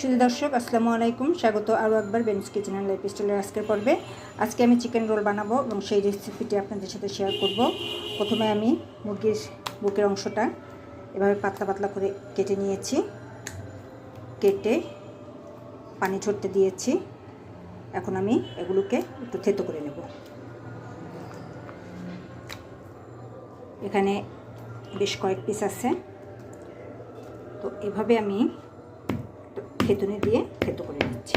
শুধু দর্শক, আসসালামু আলাইকুম। স্বাগত আরও একবার বেনিস কিচেন অ্যান্ড লাইফ স্টাইলের আজকের পর্বে। আজকে আমি চিকেন রোল বানাবো এবং সেই রেসিপিটি আপনাদের সাথে শেয়ার করব। প্রথমে আমি মুরগির বুকের অংশটা এভাবে পাতলা পাতলা করে কেটে নিয়েছি। কেটে পানি ছড়তে দিয়েছি। এখন আমি এগুলোকে একটু থেতো করে নেব। এখানে বেশ কয়েক পিস আছে। তো এভাবে আমি খেতুনি দিয়ে খেতো করে নিচ্ছি।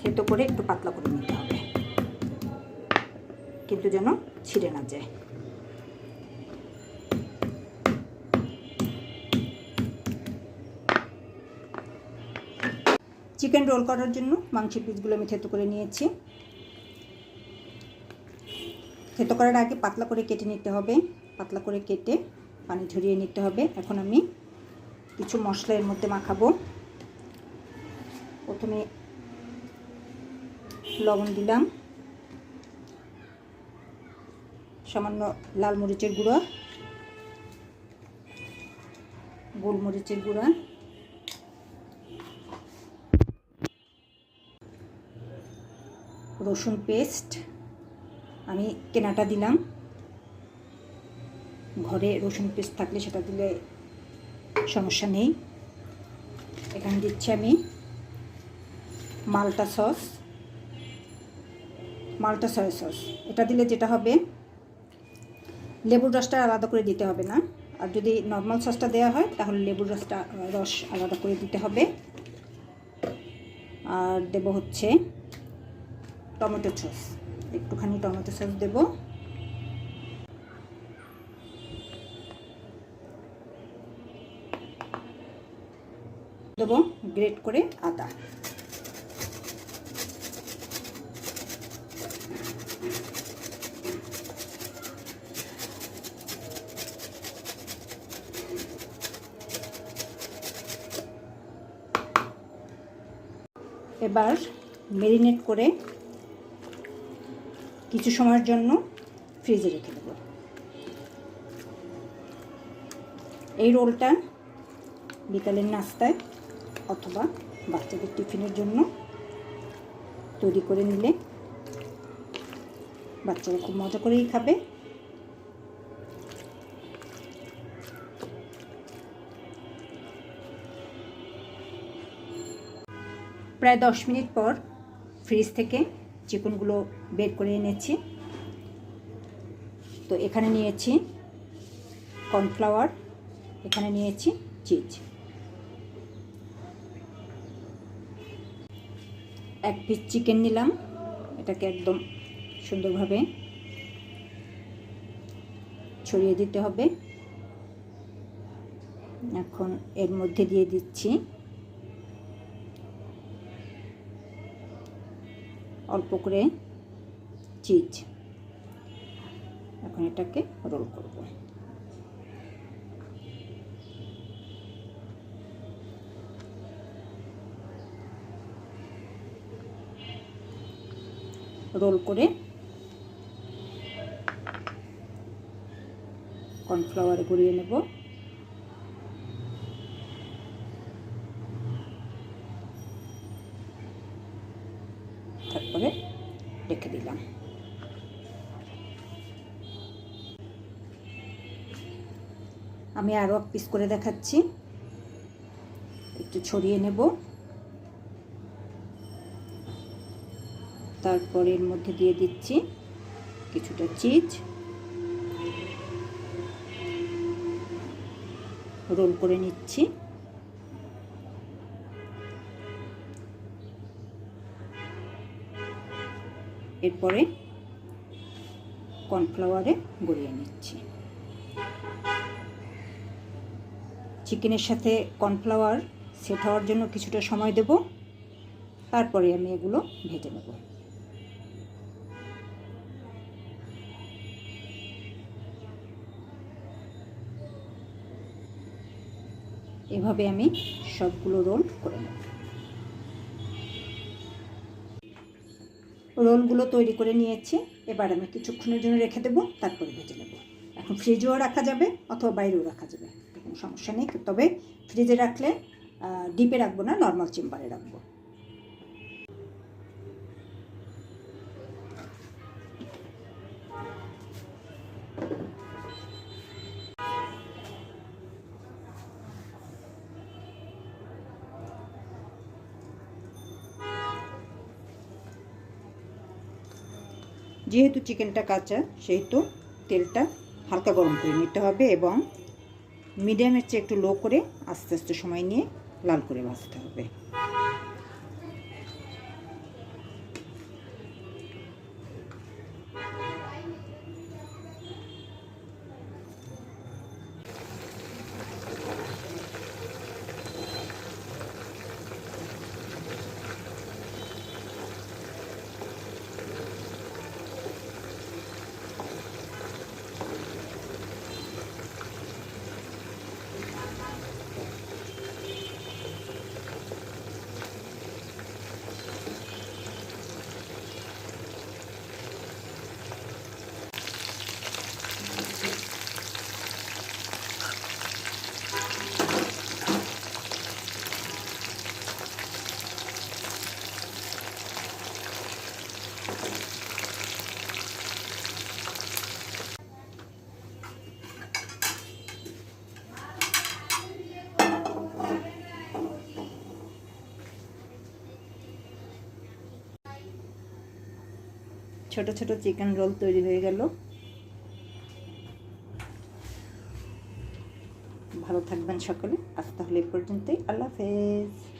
থেতো করে একটু পাতলা করে নিতে হবে। কিন্তু যেন ছিঁড়ে না যায়। চিকেন রোল করার জন্য মাংসের পিসগুলো আমি থেতো করে নিয়েছি। থেতো করার আগে পাতলা করে কেটে নিতে হবে। পাতলা করে কেটে পানি ঝরিয়ে নিতে হবে। এখন আমি কিছু মশলা এর মধ্যে মাখাবো। প্রথমে লবণ দিলাম। সামান্য লাল মরিচের গুঁড়া। গোলমরিচের গুঁড়া। রসুন পেস্ট। আমি কেনাটা দিলাম। ঘরে রসুন পেস্ট থাকলে সেটা দিলে সমস্যা নেই। এখানে দিচ্ছি আমি মালটা সস, মালটা সয়া সস এটা দিলে যেটা হবে, লেবুর রসটা আলাদা করে দিতে হবে না। আর যদি নর্মাল সসটা দেওয়া হয়, তাহলে লেবুর রসটা, রস আলাদা করে দিতে হবে। আর দেব হচ্ছে টমেটো সস একটুখানি টমেটো সস দেব। দেবো গ্রেট করে আদা। এবার মেরিনেট করে কিছু সময়ের জন্য ফ্রিজে রেখে দেব। এই রোলটা বিকালের নাস্তায় অথবা বাচ্চাদের টিফিনের জন্য তৈরি করে নিলে বাচ্চারা খুব মজা করেই খাবে। প্রায় দশ মিনিট পর ফ্রিজ থেকে চিকেনগুলো বের করে এনেছি। তো এখানে নিয়েছি কর্নফ্লাওয়ার, এখানে নিয়েছি চিজ। এক পিস চিকেন নিলাম, এটাকে একদম সুন্দরভাবে ছড়িয়ে দিতে হবে। এখন এর মধ্যে দিয়ে দিচ্ছি অল্প করে চিজ। এখন এটাকে রোল করব। রোল করে কর্নফ্লাওয়ারে গড়িয়ে নেব। আমি আরও এক পিস করে দেখাচ্ছি। একটু ছড়িয়ে নেব। তারপর এর মধ্যে দিয়ে দিচ্ছি কিছুটা চিজ। রোল করে নিচ্ছি। এরপরে কর্নফ্লাওয়ারে গড়িয়ে নিচ্ছি। চিকেনের সাথে কর্নফ্লাওয়ার সেট হওয়ার জন্য কিছুটা সময় দেব। তারপরে আমি এগুলো ভেজে নেব। এভাবে আমি সবগুলো রোল করে নেব। রোলগুলো তৈরি করে নিয়েছি। এবার আমি কিছুক্ষণের জন্য রেখে দেবো, তারপরে ভেজে নেব। এখন ফ্রিজেও রাখা যাবে অথবা বাইরেও রাখা যাবে। সমস্যা নেই, তবে ফ্রিজে রাখলে ডিপে রাখব না নর্মাল চেম্বারে রাখব। যেহেতু চিকেনটা কাঁচা, সেহেতু তেলটা হালকা গরম করে নিতে হবে এবং মিডিয়ামের চেয়ে একটু লো করে আস্তে আস্তে সময় নিয়ে লাল করে ভাজতে হবে। ছোট ছোট চিকেন রোল তৈরি হয়ে গেল। ভালো থাকবেন সকলে। আজ তাহলে পর্যন্তই। আল্লাহ হাফেজ।